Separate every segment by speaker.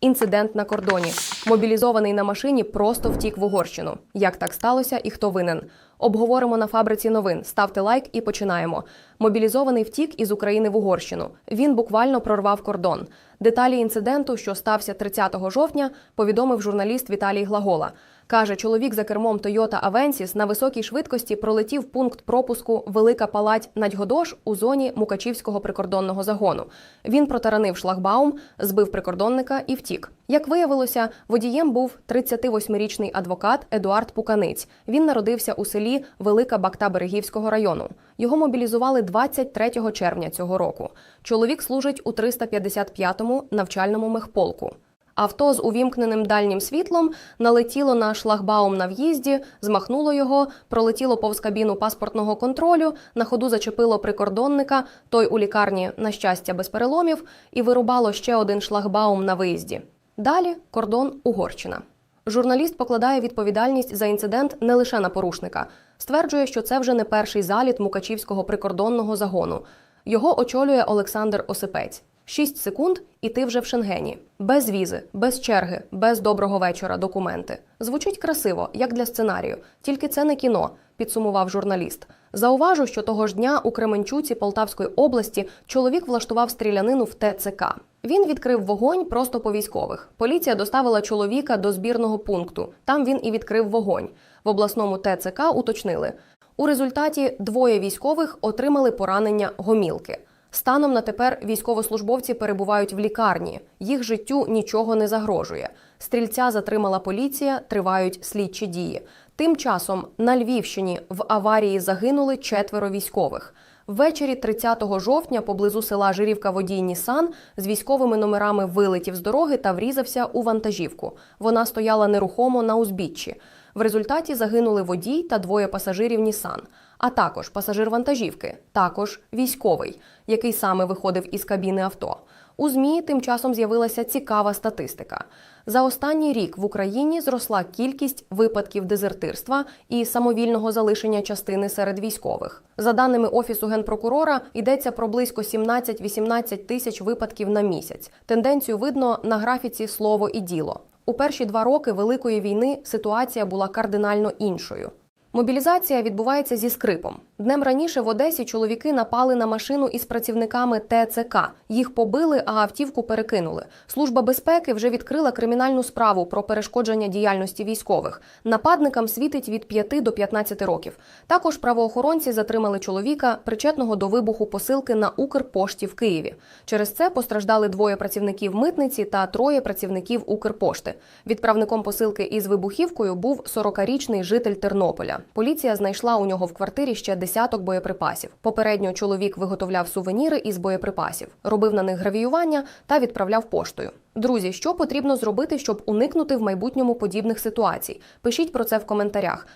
Speaker 1: Інцидент на кордоні. Мобілізований на машині просто втік в Угорщину. Як так сталося і хто винен? Обговоримо на фабриці новин. Ставте лайк і починаємо. Мобілізований втік із України в Угорщину. Він буквально прорвав кордон. Деталі інциденту, що стався 30 жовтня, повідомив журналіст Віталій Глагола. Каже, чоловік за кермом Toyota Avensis на високій швидкості пролетів пункт пропуску Велика Палать Надьгодош у зоні Мукачівського прикордонного загону. Він протаранив шлагбаум, збив прикордонника і втік. Як виявилося, водієм був 38-річний адвокат Едуард Пуканиць. Він народився у селі Велика Бакта Берегівського району. Його мобілізували 23 червня цього року. Чоловік служить у 355-му навчальному мехполку. Авто з увімкненим дальнім світлом налетіло на шлагбаум на в'їзді, змахнуло його, пролетіло повз кабіну паспортного контролю, на ходу зачепило прикордонника, той у лікарні, на щастя, без переломів, і вирубало ще один шлагбаум на виїзді. Далі кордон Угорщина. Журналіст покладає відповідальність за інцидент не лише на порушника. Стверджує, що це вже не перший заліт Мукачівського прикордонного загону. Його очолює Олександр Осипець. Шість секунд, і ти вже в Шенгені. Без візи, без черги, без доброго вечора, документи. Звучить красиво, як для сценарію. Тільки це не кіно, підсумував журналіст. Зауважу, що того ж дня у Кременчуці Полтавської області чоловік влаштував стрілянину в ТЦК. Він відкрив вогонь просто по військових. Поліція доставила чоловіка до збірного пункту. Там він і відкрив вогонь. В обласному ТЦК уточнили. У результаті двоє військових отримали поранення гомілки. Станом на тепер військовослужбовці перебувають в лікарні. Їх життю нічого не загрожує. Стрільця затримала поліція, тривають слідчі дії. Тим часом на Львівщині в аварії загинули четверо військових. Ввечері 30 жовтня поблизу села Жирівка водій Нісан з військовими номерами вилетів з дороги та врізався у вантажівку. Вона стояла нерухомо на узбіччі. В результаті загинули водій та двоє пасажирів Нісан, а також пасажир вантажівки, також військовий, який саме виходив із кабіни авто. У ЗМІ тим часом з'явилася цікава статистика. За останній рік в Україні зросла кількість випадків дезертирства і самовільного залишення частини серед військових. За даними офісу генпрокурора, йдеться про близько 17-18 тисяч випадків на місяць. Тенденцію видно на графіці слово і діло. У перші два роки Великої війни ситуація була кардинально іншою. Мобілізація відбувається зі скрипом. Днем раніше в Одесі чоловіки напали на машину із працівниками ТЦК. Їх побили, а автівку перекинули. Служба безпеки вже відкрила кримінальну справу про перешкодження діяльності військових. Нападникам світить від 5 до 15 років. Також правоохоронці затримали чоловіка, причетного до вибуху посилки на Укрпошті в Києві. Через це постраждали двоє працівників митниці та троє працівників Укрпошти. Відправником посилки із вибухівкою був 40-річний житель Тернополя. Поліція знайшла у нього в квартирі ще десяток боєприпасів. Попередньо чоловік виготовляв сувеніри із боєприпасів, робив на них гравіювання та відправляв поштою. Друзі, що потрібно зробити, щоб уникнути в майбутньому подібних ситуацій? Пишіть про це в коментарях.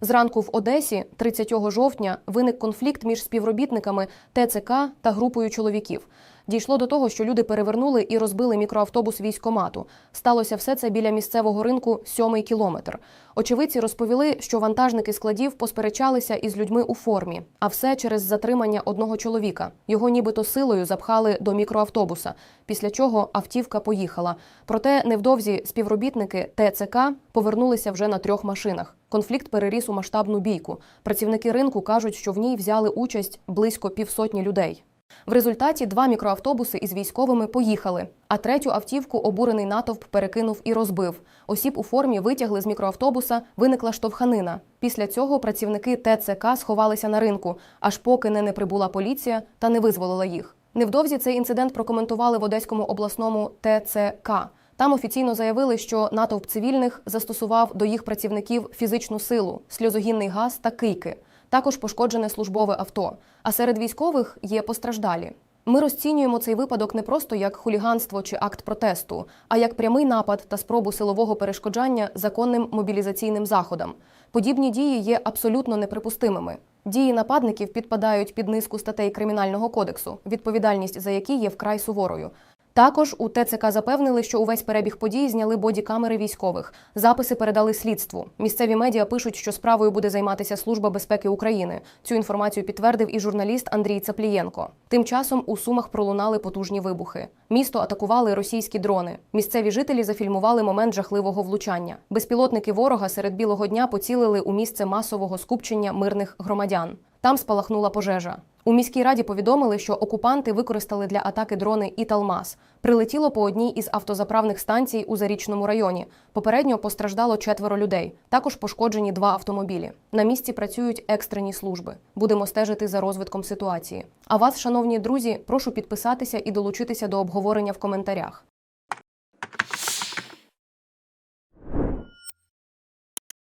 Speaker 1: Зранку в Одесі, 30 жовтня, виник конфлікт між співробітниками ТЦК та групою чоловіків. Дійшло до того, що люди перевернули і розбили мікроавтобус військомату. Сталося все це біля місцевого ринку сьомий кілометр. Очевидці розповіли, що вантажники складів посперечалися із людьми у формі, а все через затримання одного чоловіка. Його нібито силою запхали до мікроавтобуса, після чого автівка поїхала. Проте невдовзі співробітники ТЦК повернулися вже на трьох машинах. Конфлікт переріс у масштабну бійку. Працівники ринку кажуть, що в ній взяли участь близько півсотні людей. В результаті два мікроавтобуси із військовими поїхали, а третю автівку обурений натовп перекинув і розбив. Осіб у формі витягли з мікроавтобуса, виникла штовханина. Після цього працівники ТЦК сховалися на ринку, аж поки не, не прибула поліція та не визволила їх. Невдовзі цей інцидент прокоментували в Одеському обласному ТЦК. Там офіційно заявили, що натовп цивільних застосував до їх працівників фізичну силу, сльозогінний газ та кийки. Також пошкоджене службове авто. А серед військових є постраждалі. Ми розцінюємо цей випадок не просто як хуліганство чи акт протесту, а як прямий напад та спробу силового перешкоджання законним мобілізаційним заходам. Подібні дії є абсолютно неприпустимими. Дії нападників підпадають під низку статей кримінального кодексу, відповідальність за які є вкрай суворою. Також у ТЦК запевнили, що увесь перебіг подій зняли бодікамери військових. Записи передали слідству. Місцеві медіа пишуть, що справою буде займатися Служба безпеки України. Цю інформацію підтвердив і журналіст Андрій Цаплієнко. Тим часом у Сумах пролунали потужні вибухи. Місто атакували російські дрони. Місцеві жителі зафільмували момент жахливого влучання. Безпілотники ворога серед білого дня поцілили у місце масового скупчення мирних громадян. Там спалахнула пожежа. У міській раді повідомили, що окупанти використали для атаки дрони «Італмаз». Прилетіло по одній із автозаправних станцій у Зарічному районі. Попередньо постраждало четверо людей. Також пошкоджені два автомобілі. На місці працюють екстрені служби. Будемо стежити за розвитком ситуації. А вас, шановні друзі, прошу підписатися і долучитися до обговорення в коментарях.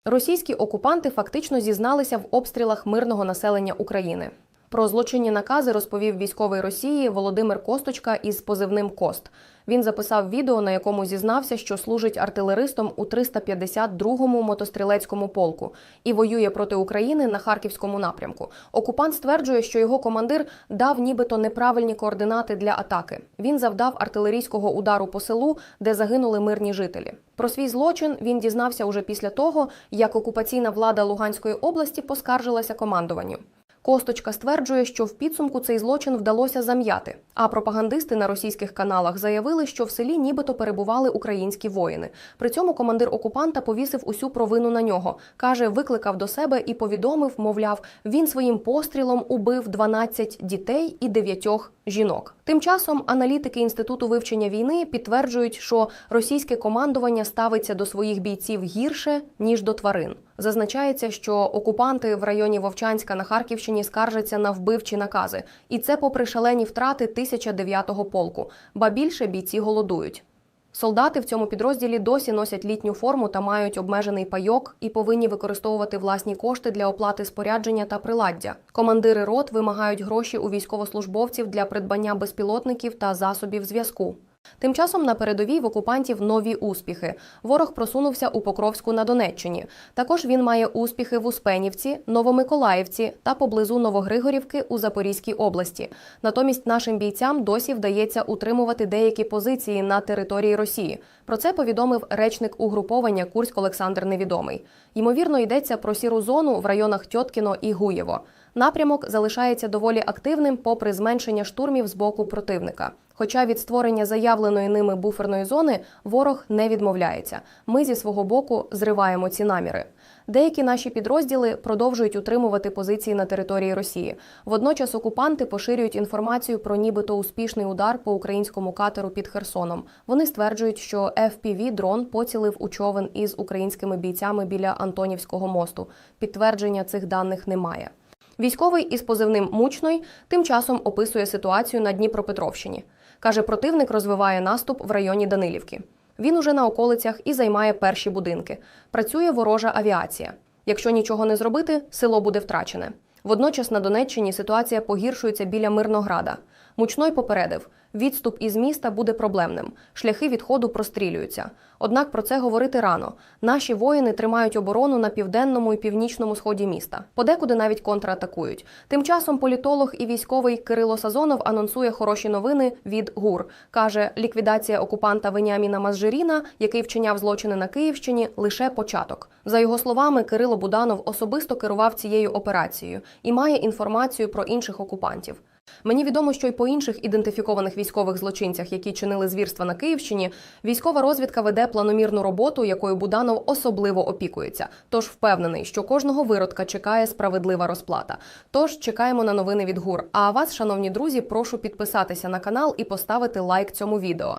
Speaker 1: Російські окупанти фактично зізналися в обстрілах мирного населення України. Про злочинні накази розповів військовий Росії Володимир Косточка із позивним Кост. Він записав відео, на якому зізнався, що служить артилеристом у 352-му мотострілецькому полку і воює проти України на харківському напрямку. Окупант стверджує, що його командир дав нібито неправильні координати для атаки. Він завдав артилерійського удару по селу, де загинули мирні жителі. Про свій злочин він дізнався уже після того, як окупаційна влада Луганської області поскаржилася командуванню. Косточка стверджує, що в підсумку цей злочин вдалося зам'яти. А пропагандисти на російських каналах заявили, що в селі нібито перебували українські воїни. При цьому командир окупанта повісив усю провину на нього. каже, викликав до себе і повідомив, мовляв, він своїм пострілом убив 12 дітей і 9 жінок. Тим часом аналітики інституту вивчення війни підтверджують, що російське командування ставиться до своїх бійців гірше ніж до тварин. Зазначається, що окупанти в районі Вовчанська на Харківщині скаржаться на вбивчі накази, і це попри шалені втрати 1009-го полку. Ба більше бійці голодують. Солдати в цьому підрозділі досі носять літню форму та мають обмежений пайок і повинні використовувати власні кошти для оплати спорядження та приладдя. Командири рот вимагають гроші у військовослужбовців для придбання безпілотників та засобів зв'язку. Тим часом на передовій в окупантів нові успіхи. Ворог просунувся у Покровську на Донеччині. Також він має успіхи в Успенівці, Новомиколаївці та поблизу Новогригорівки у Запорізькій області. Натомість нашим бійцям досі вдається утримувати деякі позиції на території Росії. Про це повідомив речник угруповання Курськ Олександр Невідомий. Ймовірно, йдеться про сіру зону в районах Тьоткіно і Гуєво. Напрямок залишається доволі активним, попри зменшення штурмів з боку противника. Хоча від створення заявленої ними буферної зони ворог не відмовляється. Ми зі свого боку зриваємо ці наміри. Деякі наші підрозділи продовжують утримувати позиції на території Росії. Водночас окупанти поширюють інформацію про нібито успішний удар по українському катеру під Херсоном. Вони стверджують, що fpv дрон поцілив у човен із українськими бійцями біля Антонівського мосту. Підтвердження цих даних немає. Військовий із позивним Мучной тим часом описує ситуацію на Дніпропетровщині. Каже, противник розвиває наступ в районі Данилівки. Він уже на околицях і займає перші будинки. Працює ворожа авіація. Якщо нічого не зробити, село буде втрачене. Водночас на Донеччині ситуація погіршується біля Мирнограда. Мучной попередив, відступ із міста буде проблемним. Шляхи відходу прострілюються. Однак про це говорити рано. Наші воїни тримають оборону на південному і північному сході міста. Подекуди навіть контратакують. Тим часом політолог і військовий Кирило Сазонов анонсує хороші новини від ГУР. каже, ліквідація окупанта Веніаміна Мазжиріна, який вчиняв злочини на Київщині, лише початок. За його словами, Кирило Буданов особисто керував цією операцією і має інформацію про інших окупантів. Мені відомо, що й по інших ідентифікованих військових злочинцях, які чинили звірства на Київщині, військова розвідка веде планомірну роботу, якою Буданов особливо опікується. Тож впевнений, що кожного виродка чекає справедлива розплата. Тож чекаємо на новини від ГУР. А вас, шановні друзі, прошу підписатися на канал і поставити лайк цьому відео.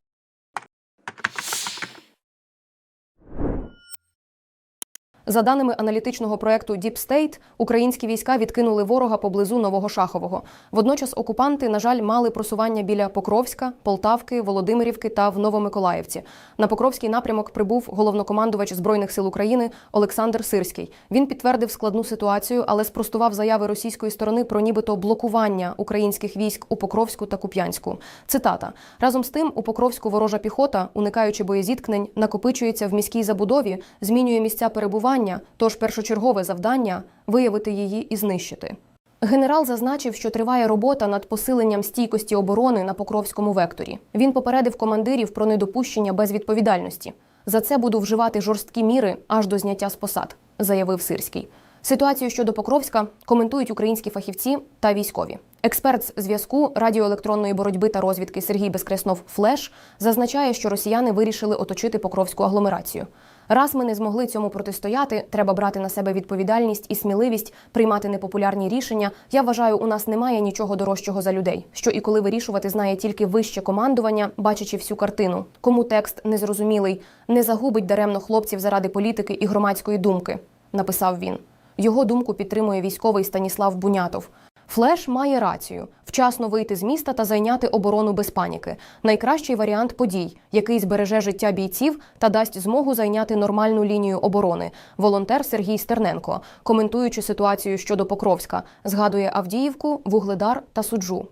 Speaker 1: За даними аналітичного проекту Deep State, українські війська відкинули ворога поблизу Нового Шахового. Водночас окупанти, на жаль, мали просування біля Покровська, Полтавки, Володимирівки та в Новомиколаївці. На Покровський напрямок прибув головнокомандувач збройних сил України Олександр Сирський. Він підтвердив складну ситуацію, але спростував заяви російської сторони про нібито блокування українських військ у Покровську та Куп'янську. Цитата разом з тим, у Покровську ворожа піхота, уникаючи боєзіткнень, накопичується в міській забудові, змінює місця перебування. Тож першочергове завдання виявити її і знищити. Генерал зазначив, що триває робота над посиленням стійкості оборони на Покровському векторі. Він попередив командирів про недопущення безвідповідальності. За це буду вживати жорсткі міри аж до зняття з посад, заявив Сирський. Ситуацію щодо Покровська коментують українські фахівці та військові. Експерт з зв'язку радіоелектронної боротьби та розвідки Сергій Безкреснов Флеш зазначає, що росіяни вирішили оточити Покровську агломерацію. Раз ми не змогли цьому протистояти, треба брати на себе відповідальність і сміливість приймати непопулярні рішення. Я вважаю, у нас немає нічого дорожчого за людей, що і коли вирішувати знає тільки вище командування, бачачи всю картину. Кому текст незрозумілий, не загубить даремно хлопців заради політики і громадської думки, написав він. Його думку підтримує військовий Станіслав Бунятов. Флеш має рацію вчасно вийти з міста та зайняти оборону без паніки. Найкращий варіант подій, який збереже життя бійців та дасть змогу зайняти нормальну лінію оборони. Волонтер Сергій Стерненко, коментуючи ситуацію щодо Покровська, згадує Авдіївку, Вугледар та Суджу.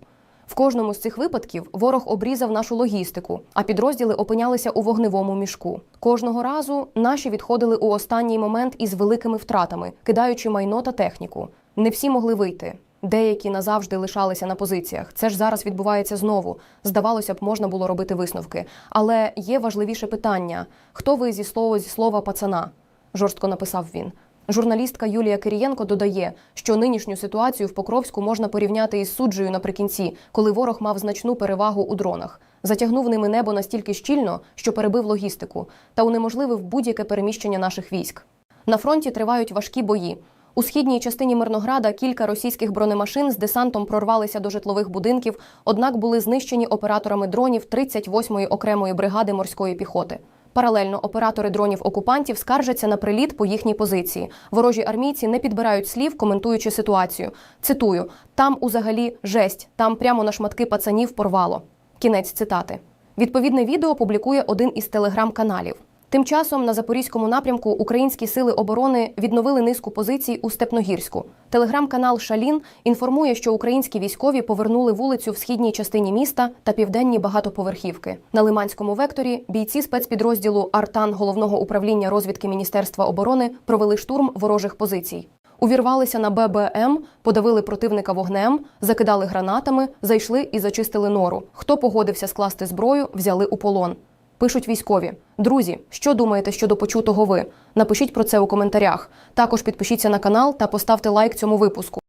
Speaker 1: В кожному з цих випадків ворог обрізав нашу логістику, а підрозділи опинялися у вогневому мішку. Кожного разу наші відходили у останній момент із великими втратами, кидаючи майно та техніку. Не всі могли вийти. Деякі назавжди лишалися на позиціях. Це ж зараз відбувається знову. Здавалося б, можна було робити висновки. Але є важливіше питання: хто ви зі слова зі слова пацана? жорстко написав він. Журналістка Юлія Кирієнко додає, що нинішню ситуацію в Покровську можна порівняти із суджею наприкінці, коли ворог мав значну перевагу у дронах. Затягнув ними небо настільки щільно, що перебив логістику та унеможливив будь-яке переміщення наших військ. На фронті тривають важкі бої. У східній частині Мирнограда кілька російських бронемашин з десантом прорвалися до житлових будинків, однак були знищені операторами дронів 38-ї окремої бригади морської піхоти. Паралельно оператори дронів окупантів скаржаться на приліт по їхній позиції. Ворожі армійці не підбирають слів, коментуючи ситуацію. Цитую: там узагалі жесть, там прямо на шматки пацанів порвало. Кінець цитати. Відповідне відео публікує один із телеграм-каналів. Тим часом на запорізькому напрямку українські сили оборони відновили низку позицій у Степногірську. Телеграм-канал Шалін інформує, що українські військові повернули вулицю в східній частині міста та південні багатоповерхівки. На Лиманському векторі бійці спецпідрозділу Артан головного управління розвідки Міністерства оборони провели штурм ворожих позицій. Увірвалися на ББМ, подавили противника вогнем, закидали гранатами, зайшли і зачистили нору. Хто погодився скласти зброю, взяли у полон. Пишуть військові. Друзі, що думаєте щодо почутого ви? Напишіть про це у коментарях. Також підпишіться на канал та поставте лайк цьому випуску.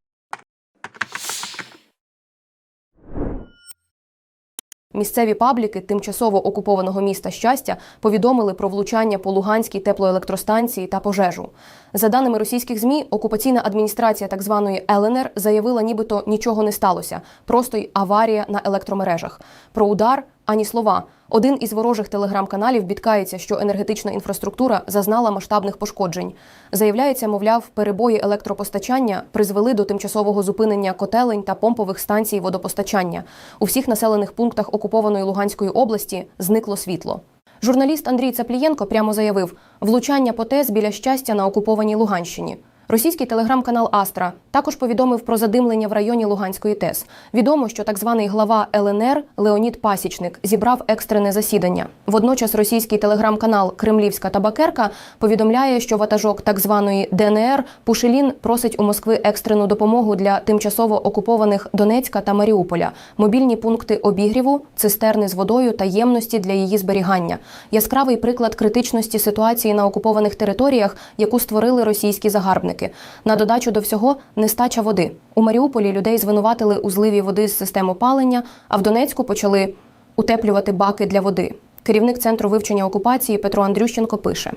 Speaker 1: Місцеві пабліки тимчасово окупованого міста щастя повідомили про влучання по Луганській теплоелектростанції та пожежу. За даними російських змі, окупаційна адміністрація так званої ЛНР заявила, нібито нічого не сталося, просто й аварія на електромережах. Про удар ані слова. Один із ворожих телеграм-каналів бідкається, що енергетична інфраструктура зазнала масштабних пошкоджень. Заявляється, мовляв, перебої електропостачання призвели до тимчасового зупинення котелень та помпових станцій водопостачання. У всіх населених пунктах окупованої Луганської області зникло світло. Журналіст Андрій Цаплієнко прямо заявив: влучання по ТЕС біля щастя на окупованій Луганщині. Російський телеграм-канал Астра також повідомив про задимлення в районі Луганської ТЕС. Відомо, що так званий глава ЛНР Леонід Пасічник зібрав екстрене засідання. Водночас російський телеграм-канал Кремлівська табакерка повідомляє, що ватажок так званої ДНР Пушелін просить у Москви екстрену допомогу для тимчасово окупованих Донецька та Маріуполя, мобільні пункти обігріву, цистерни з водою та ємності для її зберігання. Яскравий приклад критичності ситуації на окупованих територіях, яку створили російські загарбники. На додачу до всього нестача води. У Маріуполі людей звинуватили у зливі води з систем опалення, а в Донецьку почали утеплювати баки для води. Керівник центру вивчення окупації Петро Андрющенко пише.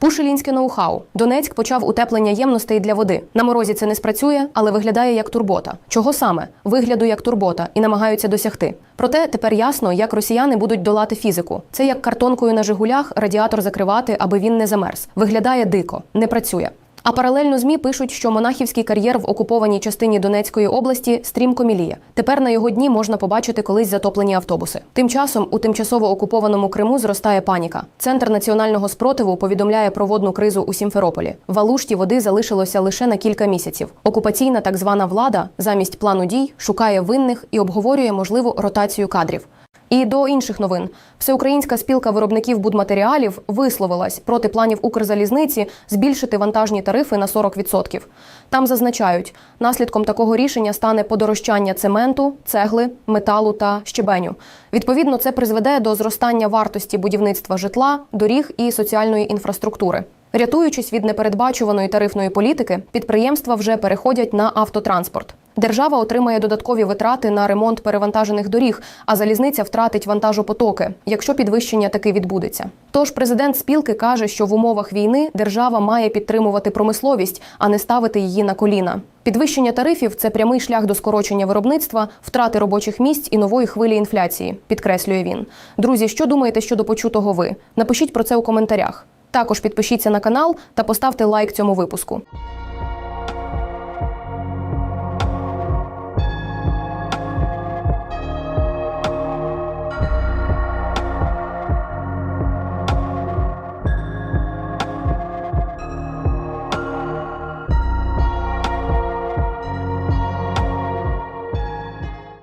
Speaker 1: Пушелінське ноу-хау. Донецьк почав утеплення ємностей для води. На морозі це не спрацює, але виглядає як турбота. Чого саме? Вигляду як турбота і намагаються досягти. Проте тепер ясно, як росіяни будуть долати фізику. Це як картонкою на Жигулях радіатор закривати, аби він не замерз. Виглядає дико, не працює. А паралельно змі пишуть, що монахівський кар'єр в окупованій частині Донецької області стрімко міліє. Тепер на його дні можна побачити колись затоплені автобуси. Тим часом у тимчасово окупованому Криму зростає паніка. Центр національного спротиву повідомляє про водну кризу у Сімферополі. В Алушті води залишилося лише на кілька місяців. Окупаційна так звана влада замість плану дій шукає винних і обговорює можливу ротацію кадрів. І до інших новин всеукраїнська спілка виробників будматеріалів висловилась проти планів Укрзалізниці збільшити вантажні тарифи на 40%. Там зазначають, наслідком такого рішення стане подорожчання цементу, цегли, металу та щебеню. Відповідно, це призведе до зростання вартості будівництва житла, доріг і соціальної інфраструктури. Рятуючись від непередбачуваної тарифної політики, підприємства вже переходять на автотранспорт. Держава отримає додаткові витрати на ремонт перевантажених доріг, а залізниця втратить вантажопотоки, якщо підвищення таки відбудеться. Тож президент спілки каже, що в умовах війни держава має підтримувати промисловість, а не ставити її на коліна. Підвищення тарифів це прямий шлях до скорочення виробництва, втрати робочих місць і нової хвилі інфляції, підкреслює він. Друзі, що думаєте щодо почутого ви? Напишіть про це у коментарях. Також підпишіться на канал та поставте лайк цьому випуску.